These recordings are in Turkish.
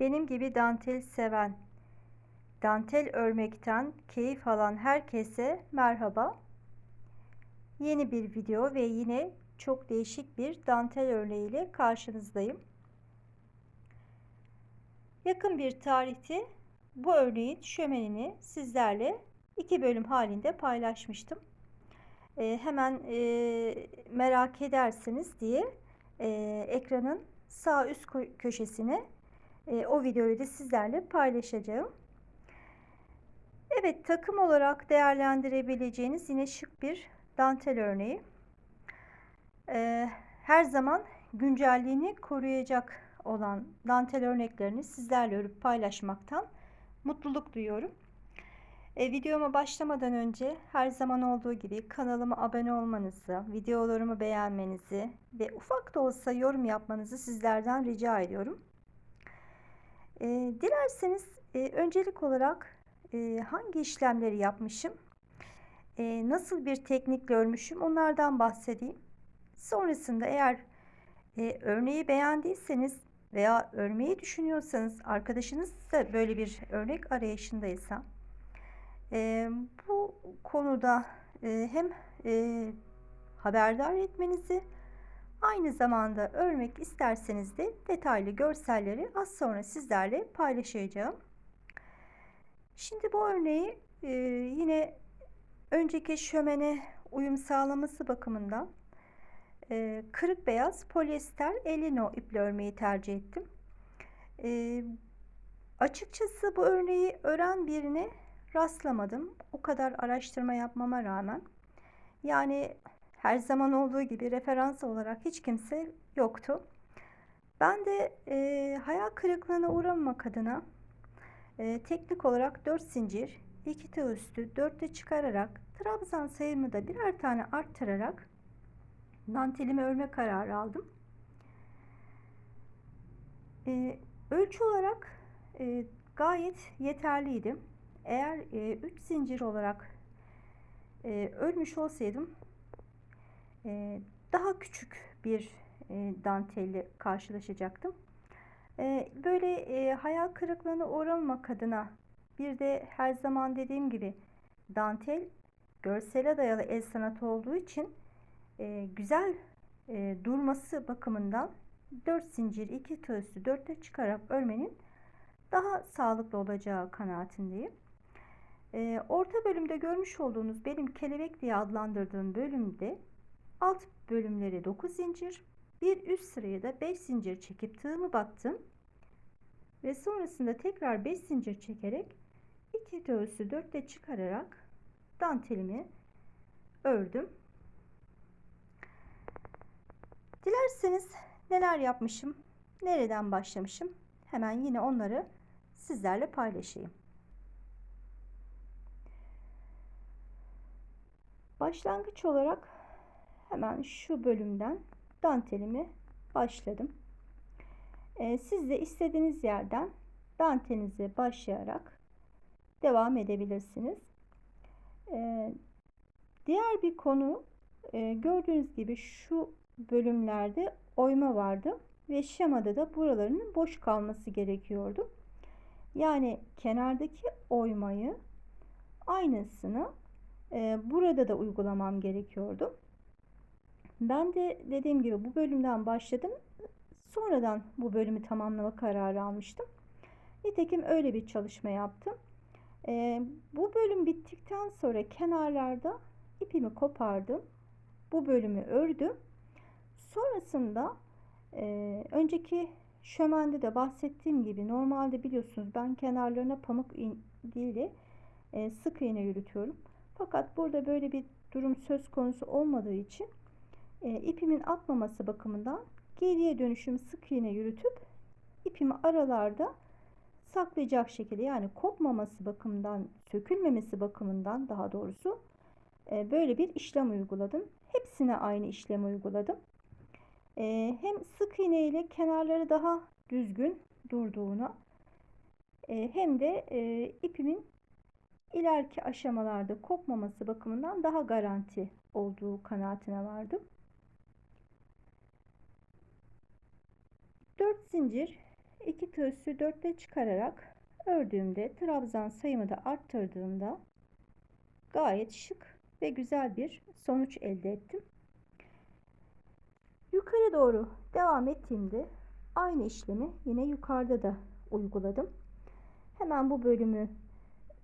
Benim gibi dantel seven, dantel örmekten keyif alan herkese merhaba. Yeni bir video ve yine çok değişik bir dantel örneğiyle karşınızdayım. Yakın bir tarihte bu örneğin şömenini sizlerle iki bölüm halinde paylaşmıştım. Ee, hemen e, merak edersiniz diye e, ekranın sağ üst köşesine e, o videoyu da sizlerle paylaşacağım. Evet takım olarak değerlendirebileceğiniz yine şık bir dantel örneği. E, her zaman güncelliğini koruyacak olan dantel örneklerini sizlerle örüp paylaşmaktan mutluluk duyuyorum. E, videoma başlamadan önce her zaman olduğu gibi kanalıma abone olmanızı, videolarımı beğenmenizi ve ufak da olsa yorum yapmanızı sizlerden rica ediyorum. E, dilerseniz e, öncelik olarak e, hangi işlemleri yapmışım, e, nasıl bir teknikle örmüşüm onlardan bahsedeyim. Sonrasında eğer e, örneği beğendiyseniz veya örmeyi düşünüyorsanız arkadaşınız da böyle bir örnek arayışındaysa e, bu konuda e, hem e, haberdar etmenizi aynı zamanda örmek isterseniz de detaylı görselleri az sonra sizlerle paylaşacağım. Şimdi bu örneği e, yine önceki şömene uyum sağlaması bakımından e, kırık beyaz polyester elino iple örmeyi tercih ettim. E, açıkçası bu örneği ören birine rastlamadım. O kadar araştırma yapmama rağmen. Yani her zaman olduğu gibi referans olarak hiç kimse yoktu. Ben de e, hayal kırıklığına uğramamak adına e, teknik olarak 4 zincir, 2 tığ üstü 4'te çıkararak trabzan sayımı da birer tane arttırarak dantelimi örme kararı aldım. E, ölçü olarak e, gayet yeterliydi. Eğer 3 e, zincir olarak e, örmüş olsaydım e, daha küçük bir e, dantelle karşılaşacaktım. E, böyle e, hayal kırıklığına uğramamak adına bir de her zaman dediğim gibi dantel görsele dayalı el sanatı olduğu için e, güzel e, durması bakımından 4 zincir 2 tığ üstü 4'te çıkarak örmenin daha sağlıklı olacağı kanaatindeyim. E, orta bölümde görmüş olduğunuz benim kelebek diye adlandırdığım bölümde alt bölümleri 9 zincir bir üst sıraya da 5 zincir çekip tığımı battım ve sonrasında tekrar 5 zincir çekerek 2 tığ üstü 4'te çıkararak dantelimi ördüm. Dilerseniz neler yapmışım, nereden başlamışım hemen yine onları sizlerle paylaşayım. Başlangıç olarak hemen şu bölümden dantelimi başladım. Ee, siz de istediğiniz yerden dantelinize başlayarak devam edebilirsiniz. Ee, diğer bir konu e, gördüğünüz gibi şu bölümlerde oyma vardı ve şemada da buralarının boş kalması gerekiyordu. Yani kenardaki oymayı aynısını e, burada da uygulamam gerekiyordu. Ben de dediğim gibi bu bölümden başladım. Sonradan bu bölümü tamamlama kararı almıştım. Nitekim öyle bir çalışma yaptım. E, bu bölüm bittikten sonra kenarlarda ipimi kopardım. Bu bölümü ördüm. Sonrasında e, önceki şömende de bahsettiğim gibi normalde biliyorsunuz ben kenarlarına pamuk değil de e, sık iğne yürütüyorum. Fakat burada böyle bir durum söz konusu olmadığı için e, ipimin atmaması bakımından geriye dönüşüm sık iğne yürütüp ipimi aralarda saklayacak şekilde yani kopmaması bakımından sökülmemesi bakımından daha doğrusu e, böyle bir işlem uyguladım. Hepsine aynı işlem uyguladım. E, hem sık iğne ile kenarları daha düzgün durduğuna e, hem de e, ipimin ileriki aşamalarda kopmaması bakımından daha garanti olduğu kanaatine vardım. 4 zincir iki tığ üstü dörtte çıkararak ördüğümde trabzan sayımı da arttırdığımda gayet şık ve güzel bir sonuç elde ettim. Yukarı doğru devam ettiğimde aynı işlemi yine yukarıda da uyguladım. Hemen bu bölümü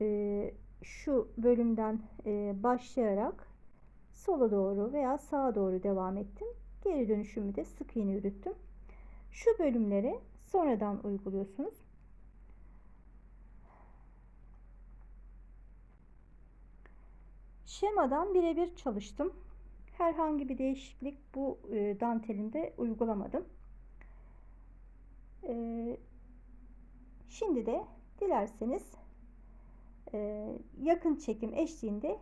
e, şu bölümden e, başlayarak sola doğru veya sağa doğru devam ettim. Geri dönüşümü de sık iğne yürüttüm. Şu bölümleri sonradan uyguluyorsunuz. Şemadan birebir çalıştım. Herhangi bir değişiklik bu e, dantelinde uygulamadım. E, şimdi de dilerseniz e, yakın çekim eşliğinde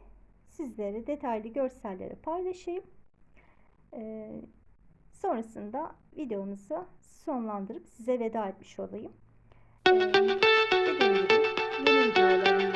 sizlere detaylı görselleri paylaşayım. Sonrasında videomuzu sonlandırıp size veda etmiş olayım. E, dediğim gibi yeni videolarım